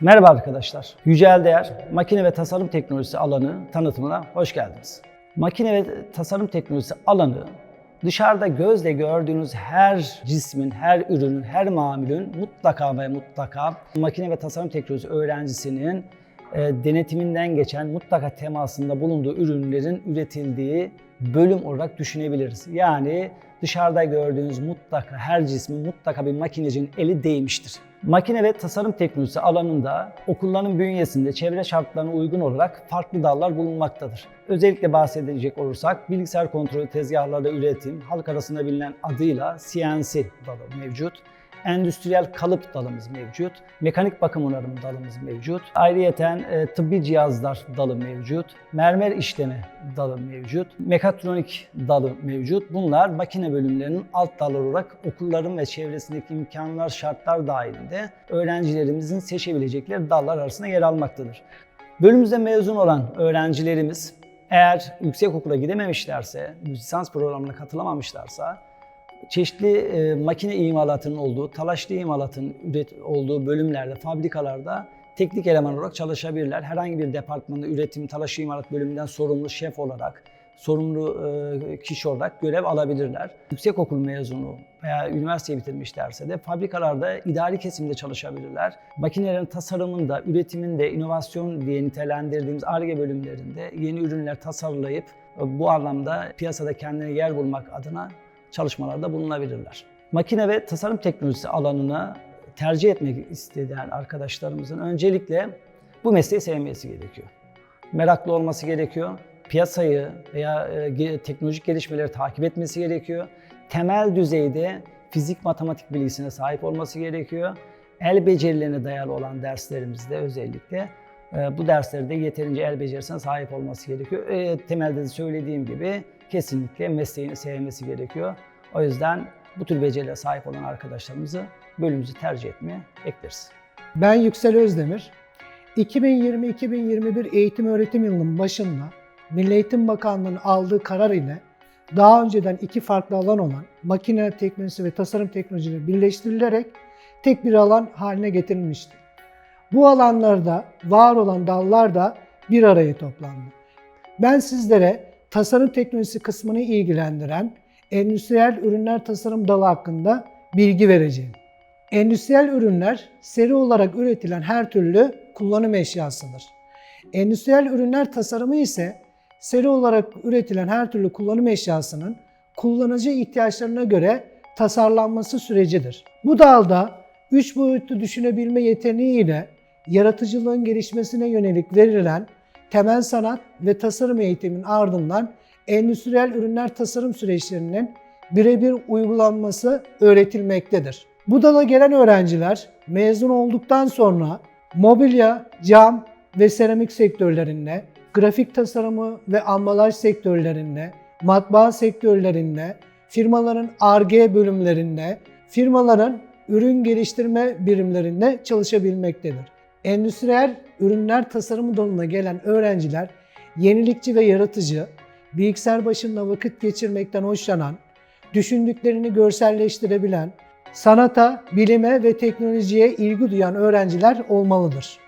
Merhaba arkadaşlar. Yücel Değer Makine ve Tasarım Teknolojisi alanı tanıtımına hoş geldiniz. Makine ve tasarım teknolojisi alanı dışarıda gözle gördüğünüz her cismin, her ürünün, her mamulün mutlaka ve mutlaka makine ve tasarım teknolojisi öğrencisinin e, denetiminden geçen mutlaka temasında bulunduğu ürünlerin üretildiği bölüm olarak düşünebiliriz. Yani dışarıda gördüğünüz mutlaka her cismin mutlaka bir makinecinin eli değmiştir. Makine ve tasarım teknolojisi alanında okulların bünyesinde çevre şartlarına uygun olarak farklı dallar bulunmaktadır. Özellikle bahsedecek olursak bilgisayar kontrolü tezgahlarda üretim, halk arasında bilinen adıyla CNC dalı mevcut endüstriyel kalıp dalımız mevcut, mekanik bakım onarım dalımız mevcut, ayrıyeten e, tıbbi cihazlar dalı mevcut, mermer işleme dalı mevcut, mekatronik dalı mevcut. Bunlar makine bölümlerinin alt dalları olarak okulların ve çevresindeki imkanlar, şartlar dahilinde öğrencilerimizin seçebilecekleri dallar arasında yer almaktadır. Bölümümüzde mezun olan öğrencilerimiz eğer yüksek okula gidememişlerse, lisans programına katılamamışlarsa çeşitli e, makine imalatının olduğu, talaşlı imalatın üret olduğu bölümlerde, fabrikalarda teknik eleman olarak çalışabilirler. Herhangi bir departmanda üretim, talaşlı imalat bölümünden sorumlu şef olarak, sorumlu e, kişi olarak görev alabilirler. Yüksek okul mezunu veya üniversite bitirmişlerse de fabrikalarda idari kesimde çalışabilirler. Makinelerin tasarımında, üretiminde, inovasyon diye nitelendirdiğimiz ARGE bölümlerinde yeni ürünler tasarlayıp e, bu anlamda piyasada kendine yer bulmak adına çalışmalarda bulunabilirler. Makine ve tasarım teknolojisi alanına tercih etmek isteyen arkadaşlarımızın öncelikle bu mesleği sevmesi gerekiyor. Meraklı olması gerekiyor. Piyasayı veya e, teknolojik gelişmeleri takip etmesi gerekiyor. Temel düzeyde fizik matematik bilgisine sahip olması gerekiyor. El becerilerine dayalı olan derslerimizde özellikle e, bu derslerde yeterince el becerisine sahip olması gerekiyor. E, temelde de söylediğim gibi kesinlikle mesleğini sevmesi gerekiyor. O yüzden bu tür becerilere sahip olan arkadaşlarımızı bölümümüzü tercih etmeye bekleriz. Ben Yüksel Özdemir. 2020-2021 eğitim öğretim yılının başında Milli Eğitim Bakanlığı'nın aldığı karar ile daha önceden iki farklı alan olan makine teknolojisi ve tasarım teknolojileri birleştirilerek tek bir alan haline getirilmişti. Bu alanlarda var olan dallar da bir araya toplandı. Ben sizlere tasarım teknolojisi kısmını ilgilendiren endüstriyel ürünler tasarım dalı hakkında bilgi vereceğim. Endüstriyel ürünler seri olarak üretilen her türlü kullanım eşyasıdır. Endüstriyel ürünler tasarımı ise seri olarak üretilen her türlü kullanım eşyasının kullanıcı ihtiyaçlarına göre tasarlanması sürecidir. Bu dalda üç boyutlu düşünebilme yeteneğiyle yaratıcılığın gelişmesine yönelik verilen temel sanat ve tasarım eğitimin ardından endüstriyel ürünler tasarım süreçlerinin birebir uygulanması öğretilmektedir. Bu dala gelen öğrenciler mezun olduktan sonra mobilya, cam ve seramik sektörlerinde, grafik tasarımı ve ambalaj sektörlerinde, matbaa sektörlerinde, firmaların R&G bölümlerinde, firmaların ürün geliştirme birimlerinde çalışabilmektedir. Endüstriyel ürünler tasarımı dalına gelen öğrenciler yenilikçi ve yaratıcı, bilgisayar başında vakit geçirmekten hoşlanan, düşündüklerini görselleştirebilen, sanata, bilime ve teknolojiye ilgi duyan öğrenciler olmalıdır.